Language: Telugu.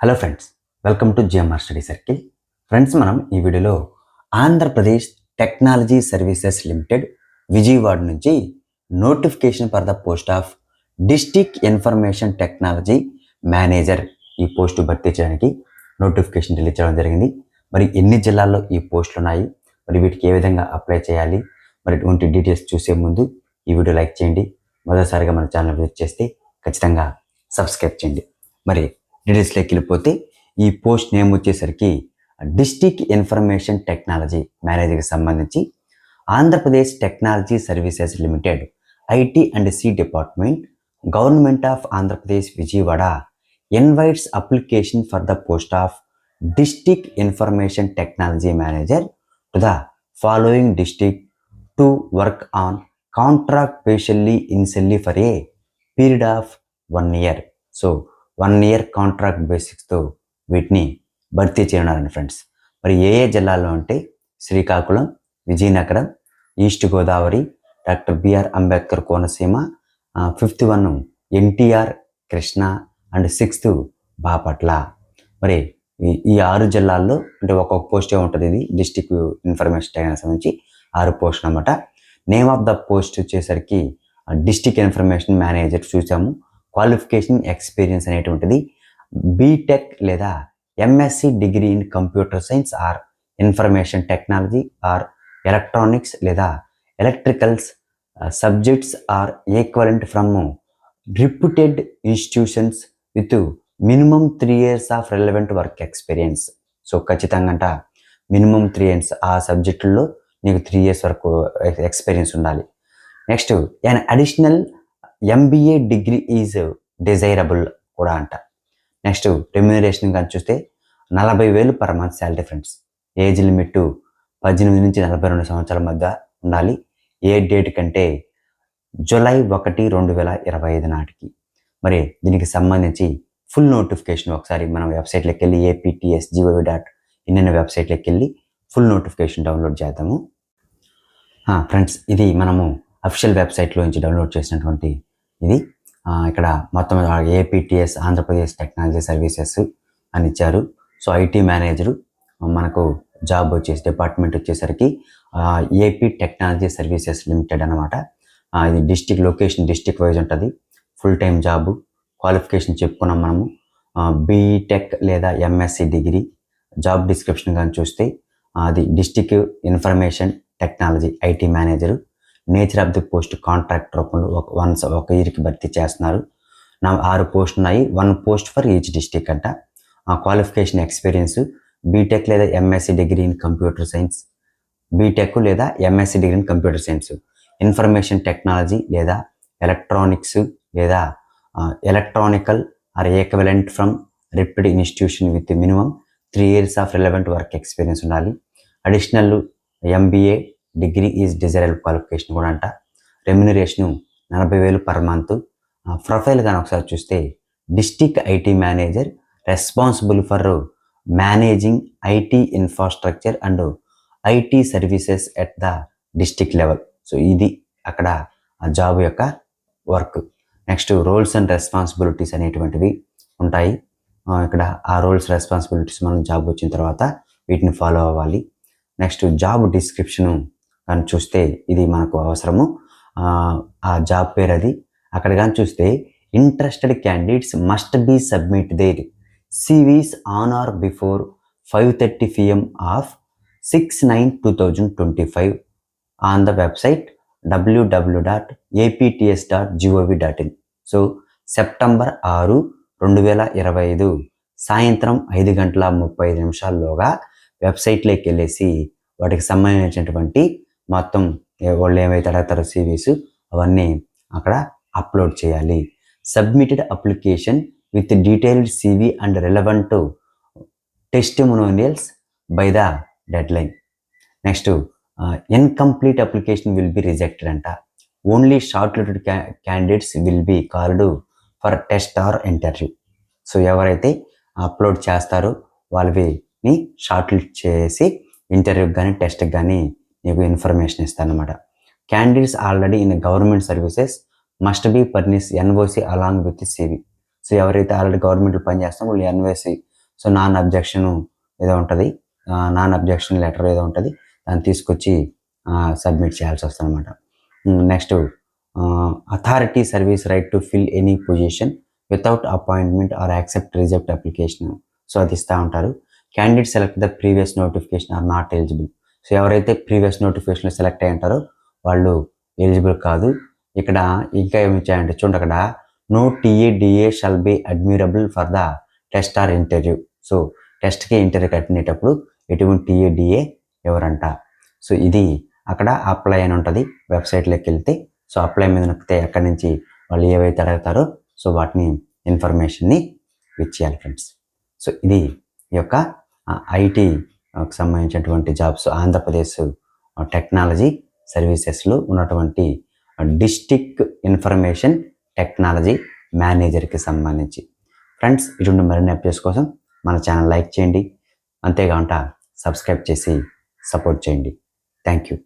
Hello friends welcome to GMR study circle friends మనం ఈ వీడియోలో Andhra Pradesh technology services limited Vijayawada నుంచి notification for the post of district information technology manager ఈ పోస్టు భర్తీ చేయడానికి నోటిఫికేషన్ రిలీజ్ చేయడం జరిగింది. మరి ఎన్ని జిల్లాల్లో ఈ పోస్టులు ఉన్నాయి? మరి వీటికి ఏ విధంగా అప్లై చేయాలి? మరి ఇటువంటి డీటెయిల్స్ చూసే ముందు ఈ వీడియో లైక్ చేయండి. మొదటిసారిగా మన ఛానల్ విజిట్ చేస్తే ఖచ్చితంగా సబ్స్క్రైబ్ చేయండి. మరి డీటెయిల్స్లోకి వెళ్ళిపోతే ఈ పోస్ట్ నేమ్ వచ్చేసరికి డిస్టిక్ ఇన్ఫర్మేషన్ టెక్నాలజీ మేనేజర్కి సంబంధించి Andhra Pradesh technology services limited IT and C department government of Andhra Pradesh Vijayawada invites application for the post of district information technology manager to the following district to work on contract especially initially for a period of one year. So one year contract బేసిక్స్తో వీటిని భర్తీ చేయనున్నారండి ఫ్రెండ్స్. మరి ఏ ఏ జిల్లాల్లో అంటే Srikakulam Vizianagaram east Godavari doctor B R Ambedkar Konaseema fifth one NTR Krishna and sixth Bapatla. మరి ఈ ఈ ఆరు జిల్లాల్లో అంటే ఒక్కొక్క పోస్టే ఉంటుంది ఇది డిస్టిక్ ఇన్ఫర్మేషన్ టెక్నాలజీ సంబంధించి ఆరు పోస్ట్ అనమాట నేమ్ ఆఫ్ ద పోస్ట్ వచ్చేసరికి డిస్టిక్ ఇన్ఫర్మేషన్ మేనేజర్ చూసాము. క్వాలిఫికేషన్ ఎక్స్పీరియన్స్ అనేటువంటిది బీటెక్ లేదా M Sc degree in computer science or information technology or electronics లేదా electricals subjects or equivalent from reputed institutions with minimum three years of relevant work experience so ఖచ్చితంగా అంట మినిమం త్రీ ఇయర్స్ ఆ సబ్జెక్టుల్లో నీకు త్రీ ఇయర్స్ వరకు ఎక్స్పీరియన్స్ ఉండాలి. Next and additional MBA degree is desirable కూడా అంట. నెక్స్ట్ రెమ్యూనరేషన్ కానీ చూస్తే నలభై వేలు per month salary friends age limit పద్దెనిమిది నుంచి నలభై రెండు సంవత్సరాల మధ్య ఉండాలి. ఏ డేట్ కంటే జూలై ఒకటి రెండు వేల ఇరవై ఐదు నాటికి. మరి దీనికి సంబంధించి ఫుల్ నోటిఫికేషన్ ఒకసారి మనం వెబ్సైట్లోకి వెళ్ళి ఏపీటీఎస్ జీఓవి డాట్ ఇన్ అనే వెబ్సైట్లోకి వెళ్ళి ఫుల్ నోటిఫికేషన్ డౌన్లోడ్ చేద్దాము. ఫ్రెండ్స్ ఇది మనము అఫిషియల్ వెబ్సైట్లో నుంచి డౌన్లోడ్ చేసినటువంటి ఇది. ఇక్కడ మొత్తం ఏపీటీఎస్ ఆంధ్రప్రదేశ్ టెక్నాలజీ సర్వీసెస్ అని ఇచ్చారు. సో ఐటీ మేనేజరు మనకు జాబ్ వచ్చేసి డిపార్ట్మెంట్ వచ్చేసరికి ఏపీ టెక్నాలజీ సర్వీసెస్ లిమిటెడ్ అనమాట ఇది డిస్టిక్ లొకేషన్ డిస్టిక్ వైజ్ ఉంటుంది. ఫుల్ టైం జాబ్ క్వాలిఫికేషన్ చెప్పుకున్నాం మనము. బీటెక్ లేదా ఎంఎస్సి డిగ్రీ జాబ్ డిస్క్రిప్షన్ కానీ చూస్తే అది district information technology IT manager. Nature of the post contract రూపంలో ఒక వన్ ఒక ఇయర్కి భర్తీ చేస్తున్నారు. నా ఆరు పోస్ట్ ఉన్నాయి. One post for each district అంట. ఆ క్వాలిఫికేషన్ ఎక్స్పీరియన్స్ బీటెక్ లేదా M Sc degree in computer science B Tech లేదా M Sc degree in computer science information technology లేదా ఎలక్ట్రానిక్స్ లేదా electrical or equivalent from reputed institution with minimum three years of relevant work experience ఉండాలి. Additional MBA degree is desirable qualification కూడా అంట. రెమ్యునరేషను నలభై వేలు పర్ మంత్. ప్రొఫైల్ కానీ ఒకసారి చూస్తే district IT manager responsible for managing IT infrastructure and IT services at the district level. So ఇది అక్కడ ఆ జాబ్ యొక్క work. Next roles and responsibilities అనేటువంటివి ఉంటాయి. ఇక్కడ ఆ రోల్స్ రెస్పాన్సిబిలిటీస్ మనం జాబ్ వచ్చిన తర్వాత వీటిని ఫాలో అవ్వాలి. నెక్స్ట్ జాబ్ డిస్క్రిప్షను కానీ చూస్తే ఇది మనకు అవసరము. ఆ, జాబ్ పేరు అది. అక్కడ కానీ చూస్తే interested candidates must be submit their CVs on or before five thirty PM of six nine two thousand twenty five on the website W W dot A P T S dot G O V dot in. So September ఆరు రెండు వేల ఇరవై ఐదు సాయంత్రం ఐదు గంటల ముప్పై ఐదు నిమిషాల్లోగా వెబ్సైట్లోకి వెళ్ళేసి వాటికి సంబంధించినటువంటి మొత్తం వాళ్ళు ఏమైతే అడుగుతారో సివీస్ అవన్నీ అక్కడ అప్లోడ్ చేయాలి. Submitted application with detailed CV and relevant test testimonials by the deadline next incomplete application will be rejected అంట. Only shortlisted candidates will be called for test or interview. So ఎవరైతే అప్లోడ్ చేస్తారో వాళ్ళవిని షార్ట్ లిస్ట్ చేసి ఇంటర్వ్యూకి కానీ టెస్ట్కి కానీ నీకు information ఇస్తానమాట candidates already in government services must be furnish N O C along with CV so ఎవరైతే ఆల్రెడీ గవర్నమెంట్లో పనిచేస్తాం వాళ్ళు ఎన్ఓసి సో నాన్ అబ్జెక్షన్ ఏదో ఉంటుంది. నాన్ అబ్జెక్షన్ లెటర్ ఏదో ఉంటుంది. దాన్ని తీసుకొచ్చి సబ్మిట్ చేయాల్సి వస్తుంది అనమాట next authority service right to fill any position without appointment or accept reject application so అది ఇస్తూ ఉంటారు. Candidate select the previous notification or not eligible so ఎవరైతే ప్రీవియస్ నోటిఫికేషన్లో సెలెక్ట్ అయి ఉంటారో వాళ్ళు ఎలిజిబుల్ కాదు. ఇక్కడ ఇంకా ఏమి ఇచ్చాయంటే చూడండి అక్కడ no TA DA shall be admirable for the test or interview so టెస్ట్కి ఇంటర్వ్యూ కట్టినప్పుడు ఎటువంటి టీఏడిఏ ఎవరంట. సో ఇది అక్కడ అప్లై అని ఉంటుంది వెబ్సైట్లోకి వెళ్తే. సో అప్లై మీద నొక్కితే అక్కడి నుంచి వాళ్ళు ఏవైతే అడుగుతారో సో వాటిని ఇన్ఫర్మేషన్ని ఇచ్చేయాలి ఫ్రెండ్స్. సో ఇది ఈ యొక్క ఐటీ సంబంధించినటువంటి జాబ్స్ ఆంధ్రప్రదేశ్ టెక్నాలజీ సర్వీసెస్లో ఉన్నటువంటి డిస్టిక్ ఇన్ఫర్మేషన్ టెక్నాలజీ మేనేజర్కి సంబంధించి. ఫ్రెండ్స్ ఇటువంటి మరిన్ని అప్డేట్స్ కోసం మన ఛానల్ లైక్ చేయండి. అంతేకాకుండా సబ్స్క్రైబ్ చేసి సపోర్ట్ చేయండి. Thank you.